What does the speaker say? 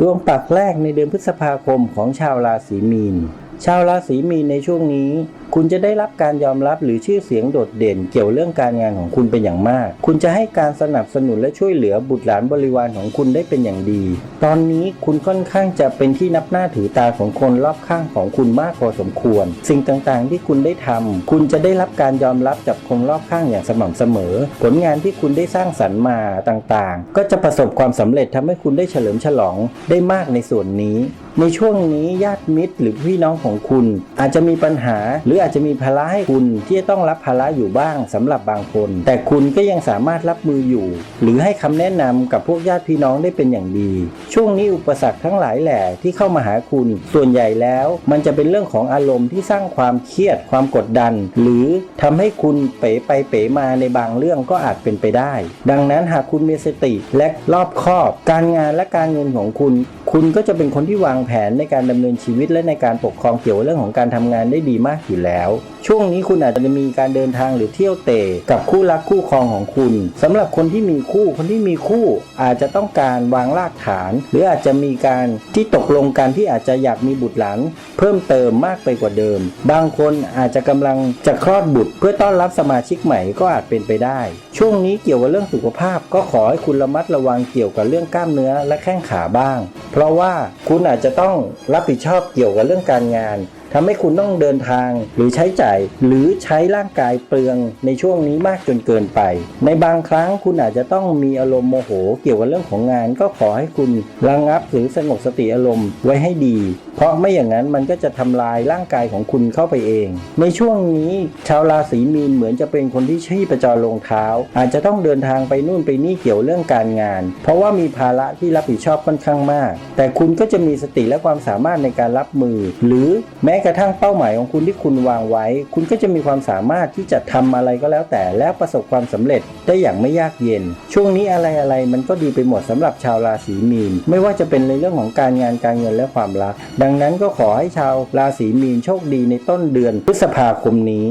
ดวงปักแรกในเดือนพฤษภาคมของชาวราศีมีน ชาวราศีมีนในช่วงนี้ คุณจะได้รับการยอมรับหรือชื่อเสียงโดดเด่นเกี่ยวเรื่องการงานของคุณเป็นอย่างมาก คุณจะให้การสนับสนุนและช่วยเหลือบุตรหลานบริวารของคุณได้เป็นอย่างดี ตอนนี้คุณค่อนข้างจะเป็นที่นับหน้าถือตาของคนรอบข้างของคุณมากพอสมควร สิ่งต่างๆ ที่คุณได้ทำคุณจะได้รับการยอมรับจากคนรอบข้างอย่างสม่ำเสมอ ผลงานที่คุณได้สร้างสรรค์มาต่างๆ ก็จะประสบความสำเร็จทำให้คุณได้เฉลิมฉลองได้มากในส่วนนี้ ในช่วงนี้ญาติมิตรหรือพี่น้องของคุณ อาจจะมีปัญหาหรืออาจจะมีภาระให้คุณที่จะต้องรับภาระอยู่บ้างสำหรับบางคน แต่คุณก็ยังสามารถรับมืออยู่ หรือให้คำแนะนำกับพวกญาติพี่น้องได้เป็นอย่างดี ช่วงนี้อุปสรรคทั้งหลายแหล่ที่เข้ามาหาคุณ ส่วนใหญ่แล้ว มันจะเป็นเรื่องของอารมณ์ที่สร้างความเครียด ความกดดัน หรือทำให้คุณเป๋ไปเป๋มาในบางเรื่องก็อาจเป็นไปได้ ดังนั้นหากคุณมีสติและรอบคอบ การงานและการเงินของคุณ คุณก็จะเป็นคนที่วางแผนในการดำเนินชีวิตและในการปกครองเกี่ยวกับเรื่องของการทำงานได้ดีมากอยู่แล้ว ช่วงนี้คุณอาจจะมีการเดินทางหรือเที่ยวเตะกับคู่รักคู่ครองของคุณสำหรับคนที่มีคู่คนที่มีคู่อาจจะต้องการวางรากฐานหรืออาจจะมีการที่ตกลงกันที่อาจจะอยากมีบุตรหลานเพิ่มเติมมากไปกว่าเดิม บางคนอาจจะกำลังจะคลอดบุตร เพื่อต้อนรับสมาชิกใหม่ก็อาจเป็นไปได้ ช่วงนี้เกี่ยวกับเรื่องสุขภาพ ก็ขอให้คุณระมัดระวังเกี่ยวกับเรื่องกล้ามเนื้อและแข้งขาบ้าง เพราะว่าคุณอาจจะต้องรับผิดชอบเกี่ยวกับเรื่องการงาน ทำให้คุณต้องเดินทางหรือใช้จ่าย หรือใช้ร่างกายเปลืองในช่วงนี้มากจนเกินไป ในบางครั้งคุณอาจจะต้องมีอารมณ์โมโห เกี่ยวกับเรื่องของงาน ก็ขอให้คุณระงับหรือสงบสติอารมณ์ไว้ให้ดี เพราะไม่อย่างนั้นมันก็จะทำลายร่างกายของคุณเข้าไปเอง ในช่วงนี้ชาวราศีมีนเหมือนจะเป็นคนที่ชีพจรลงเท้า อาจจะต้องเดินทางไปนู่นไปนี่เกี่ยวเรื่องการงาน เพราะว่ามีภาระที่รับผิดชอบค่อนข้างมาก แต่คุณก็จะมีสติและความสามารถในการรับมือ หรือแม้กระทั่งเป้าหมายของคุณที่คุณวางไว้ คุณก็จะมีความสามารถที่จะทำอะไรก็แล้วแต่แล้วประสบความสำเร็จได้อย่างไม่ยากเย็น ช่วงนี้อะไรอะไรๆมันก็ดีไปหมดสำหรับชาวราศีมีน ไม่ว่าจะเป็นในเรื่องของการงานการเงินและความรัก ดังนั้นก็ขอให้ชาวราศีมีนโชคดีในต้นเดือนพฤษภาคมนี้